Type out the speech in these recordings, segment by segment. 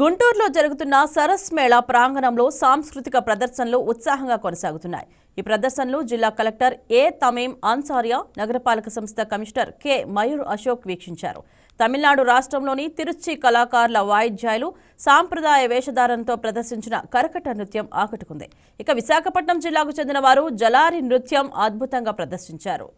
గుంటూరులో జరుగుతున్న సరస్ మేళా ప్రాంగణంలో సాంస్కృతిక ప్రదర్శనలు ఉత్సాహంగా కొనసాగుతున్నాయి. ఈ ప్రదర్శనలు జిల్లా కలెక్టర్ ఏ తమీం అన్సారియా నగరపాలక సంస్థ కమిషనర్ కె మయూర్ అశోక్ వీక్షించారు. తమిళనాడు రాష్ట్రంలోని తిరుచి కళాకారుల వాయిద్యాలు సాంప్రదాయ వేషధారణతో ప్రదర్శించిన కరకట నృత్యం ఆకట్టుకుంది. ఇక విశాఖపట్నం జిల్లాకు చెందిన వారు జలారి నృత్యం అద్భుతంగా ప్రదర్శించారు.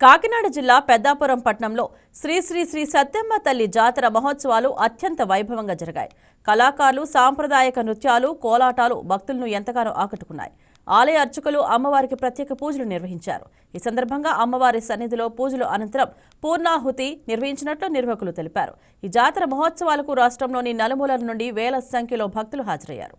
కాకినాడ జిల్లా పెద్దాపురం పట్టణంలో శ్రీ శ్రీ శ్రీ సత్యమ్మ తల్లి జాతర మహోత్సవాలు అత్యంత వైభవంగా జరిగాయి. కళాకారులు సాంప్రదాయక నృత్యాలు కోలాటాలు భక్తులను ఎంతగానో ఆకట్టుకున్నాయి. ఆలయ అర్చకులు అమ్మవారికి ప్రత్యేక పూజలు నిర్వహించారు. ఈ సందర్భంగా అమ్మవారి సన్నిధిలో పూజలు అనంతరం పూర్ణాహుతి నిర్వహించినట్లు నిర్వాహకులు తెలిపారు. ఈ జాతర మహోత్సవాలకు రాష్ట్రంలోని నలుమూలల నుండి వేల సంఖ్యలో భక్తులు హాజరయ్యారు.